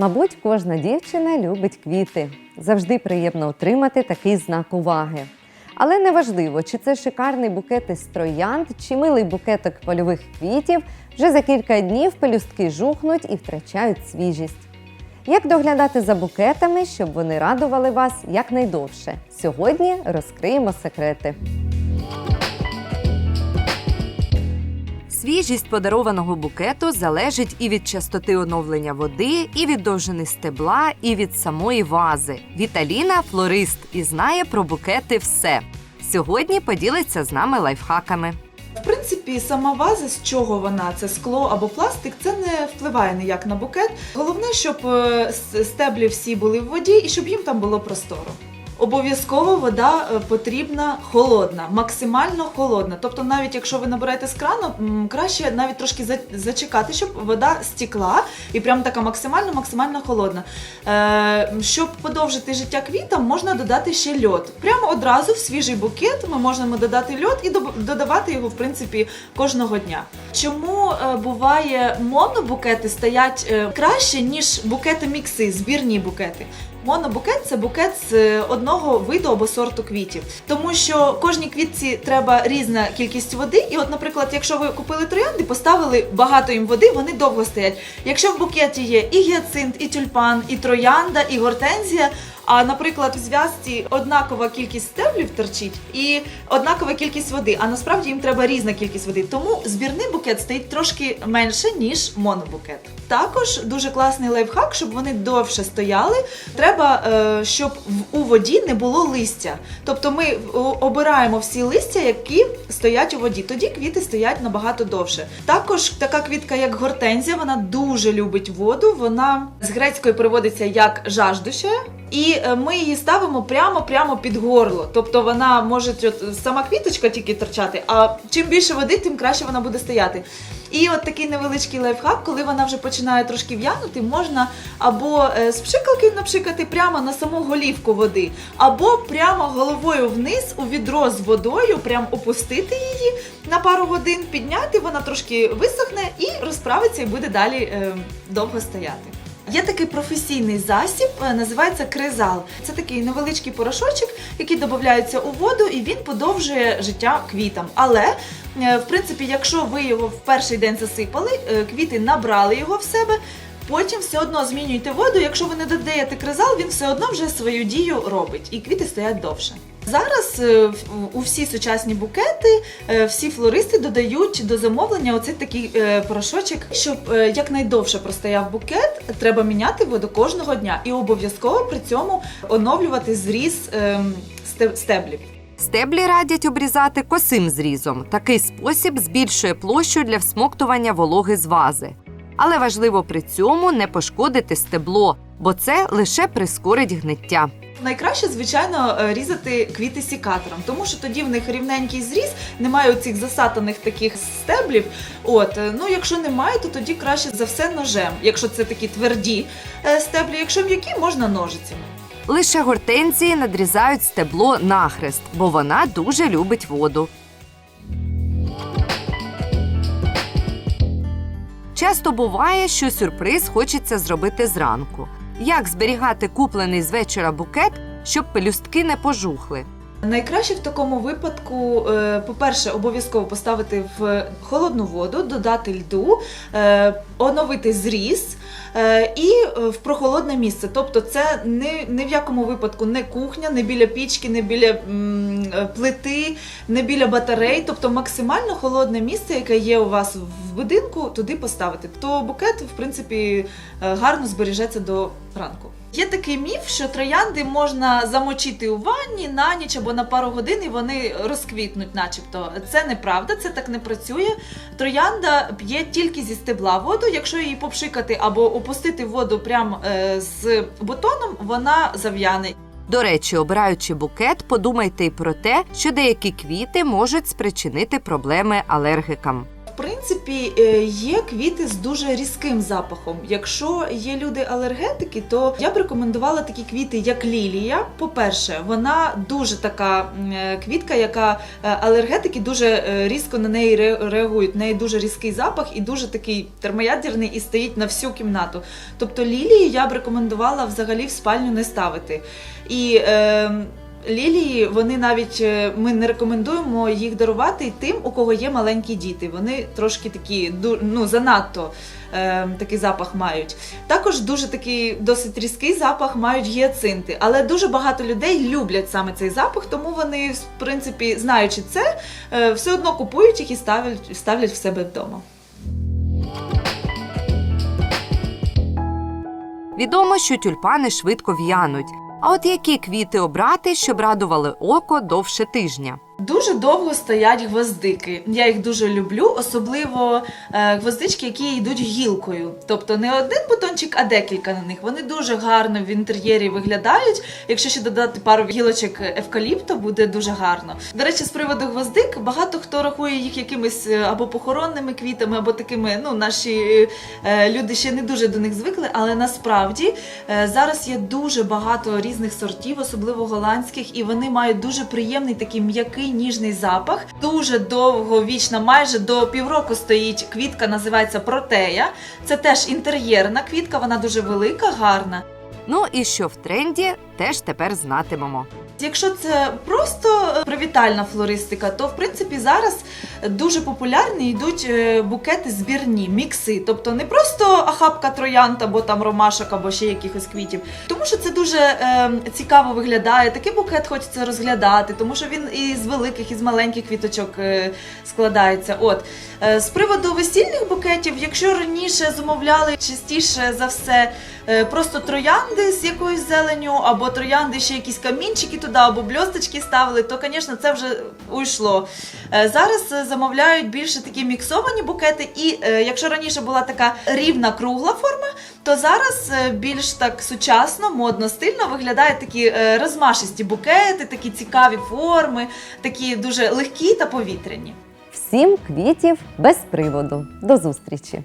Мабуть, кожна дівчина любить квіти. Завжди приємно отримати такий знак уваги. Але неважливо, чи це шикарний букет із троянд, чи милий букеток польових квітів, вже за кілька днів пелюстки жухнуть і втрачають свіжість. Як доглядати за букетами, щоб вони радували вас якнайдовше? Сьогодні розкриємо секрети. Свіжість подарованого букету залежить і від частоти оновлення води, і від довжини стебла, і від самої вази. Віталіна флорист і знає про букети все. Сьогодні поділиться з нами лайфхаками. В принципі, сама ваза, з чого вона, це скло або пластик, це не впливає ніяк на букет. Головне, щоб е, стеблі всі були в воді і щоб їм там було просторо. Обов'язково вода е, потрібна холодна, максимально холодна. Тобто, навіть якщо ви набираєте з крану, краще навіть трошки зачекати, щоб вода стікла і прям така максимально максимально холодна. Е, щоб подовжити життя квітам, можна додати ще льод. Прямо одразу в свіжий букет ми можемо додати льод і додавати його в принципі кожного дня. Чому е, буває монобукети стоять краще, ніж букети мікси, збірні букети? Монобукет це букет з е, одного виду або сорту квітів, тому що кожній квітці треба різна кількість води. І, от, наприклад, якщо ви купили троянди, поставили багато їм води, вони довго стоять. Якщо в букеті є і гіацинт, і тюльпан, і троянда, і гортензія. А, наприклад, в зв'язці однакова кількість стеблів торчить і однакова кількість води. А насправді їм треба різна кількість води. Тому збірний букет стоїть трошки менше, ніж монобукет. Також дуже класний лайфхак, щоб вони довше стояли. Треба, е, щоб у воді не було листя. Тобто ми обираємо всі листя, які стоять у воді. Тоді квіти стоять набагато довше. Також така квітка, як гортензія, вона дуже любить воду. Вона з грецької переводиться як жаждуща. І е, ми її ставимо прямо прямо під горло. Тобто вона може от, сама квіточка тільки торчати, а чим більше води, тим краще вона буде стояти. І от такий невеличкий лайфхак, коли вона вже починає трошки в'янути, можна або е, з пшикалки напшикати прямо на саму голівку води, або прямо головою вниз у відро з водою, прям опустити її на пару годин, підняти, вона трошки висохне і розправиться, і буде далі е, довго стояти. Є такий професійний засіб, е, називається кризал. Це такий невеличкий порошочок, який додається у воду, і він подовжує життя квітам. Але е, в принципі, якщо ви його в перший день засипали, е, квіти набрали його в себе. Потім все одно змінюйте воду. Якщо ви не додаєте кризал, він все одно вже свою дію робить, і квіти стоять довше. Зараз е, у всі сучасні букети, е, всі флористи додають до замовлення оцей такий е, порошочок, щоб якнайдовше простояв букет, треба міняти воду кожного дня і обов'язково при цьому оновлювати зріз ем, стеблів. Стеблі радять обрізати косим зрізом. Такий спосіб збільшує площу для всмоктування вологи з вази. Але важливо при цьому не пошкодити стебло, бо це лише прискорить гниття. Найкраще, звичайно, е, різати квіти сікатором, тому що тоді в них рівненький зріз, немає цих засатаних таких стеблів. От, е, ну якщо немає, то тоді краще за все ножем. Якщо це такі тверді е, стеблі, якщо м'які, можна ножицями. Лише гортензії надрізають стебло нахрест, бо вона дуже любить воду. Часто буває, що сюрприз хочеться зробити зранку. Як зберігати куплений з вечора букет, щоб пелюстки не пожухли? Найкраще в такому випадку, е, по-перше, обов'язково поставити в холодну воду, додати льду, е, оновити зріз. е, І в прохолодне місце. Тобто, це ні, ні в якому випадку не кухня, не біля пічки, не біля плити, не біля батарей. Тобто максимально холодне місце, яке є у вас в будинку, туди поставити. То букет, в принципі, гарно збережеться до ранку. Є такий міф, що троянди можна замочити у ванні на ніч або на пару годин, і вони розквітнуть, начебто. Це неправда, це так не працює. Троянда п'є тільки зі стебла воду. Якщо її попшикати або опустити воду прямо е, з бутоном, вона зав'яне. До речі, обираючи букет, подумайте й про те, що деякі квіти можуть спричинити проблеми алергикам. Принципі, е, є квіти з дуже різким запахом. Якщо є люди-алергетики, то я б рекомендувала такі квіти, як лілія. По-перше, вона дуже така е, квітка, яка е, алергетики дуже різко на неї реагують. В неї дуже різкий запах і дуже такий термоядерний і стоїть на всю кімнату. Тобто лілії я б рекомендувала взагалі в спальню не ставити. І е, лілії, вони навіть е, ми не рекомендуємо їх дарувати тим, у кого є маленькі діти. Вони трошки такі ну, занадто е, такий запах мають. Також дуже такий досить різкий запах мають гіацинти. Але дуже багато людей люблять саме цей запах, тому вони, в принципі, знаючи це, е, все одно купують їх і ставлять, ставлять в себе вдома. Відомо, що тюльпани швидко в'януть. А от які квіти обрати, щоб радували око довше тижня? Дуже довго стоять гвоздики. Я їх дуже люблю, особливо е, гвоздички, які йдуть гілкою. Тобто не один бутончик, а декілька на них. Вони дуже гарно в інтер'єрі виглядають. Якщо ще додати пару гілочок евкаліпту, буде дуже гарно. До речі, з приводу гвоздик, багато хто рахує їх якимись е, або похоронними квітами, або такими. Ну, наші е, люди ще не дуже до них звикли, але насправді зараз є дуже багато різних сортів, особливо голландських, і вони мають дуже приємний такий м'який ніжний запах. Дуже довго, вічно, майже до півроку стоїть квітка, називається протея. Це теж інтер'єрна квітка, вона дуже велика, гарна. Ну і що в тренді, теж тепер знатимемо. Якщо це просто е, привітальна флористика, то в принципі зараз дуже популярні йдуть е, букети збірні, мікси. Тобто не просто ахапка троянд або там ромашок, або ще якихось квітів. Тому що це дуже е, цікаво виглядає. Такий букет хочеться розглядати, тому що він і з великих, і з маленьких квіточок е, складається. От з приводу весільних букетів, якщо раніше замовляли частіше за все просто троянди з якоюсь зеленю, або троянди ще якісь камінчики туди, або бльосточки ставили, то, звісно, це вже уйшло. Е, Зараз е, замовляють більше такі міксовані букети, і е, якщо раніше була така рівна кругла форма, то зараз е, більш так сучасно, модно, стильно виглядають такі е, розмашисті букети, такі цікаві форми, такі дуже легкі та повітряні. Всім квітів без приводу. До зустрічі!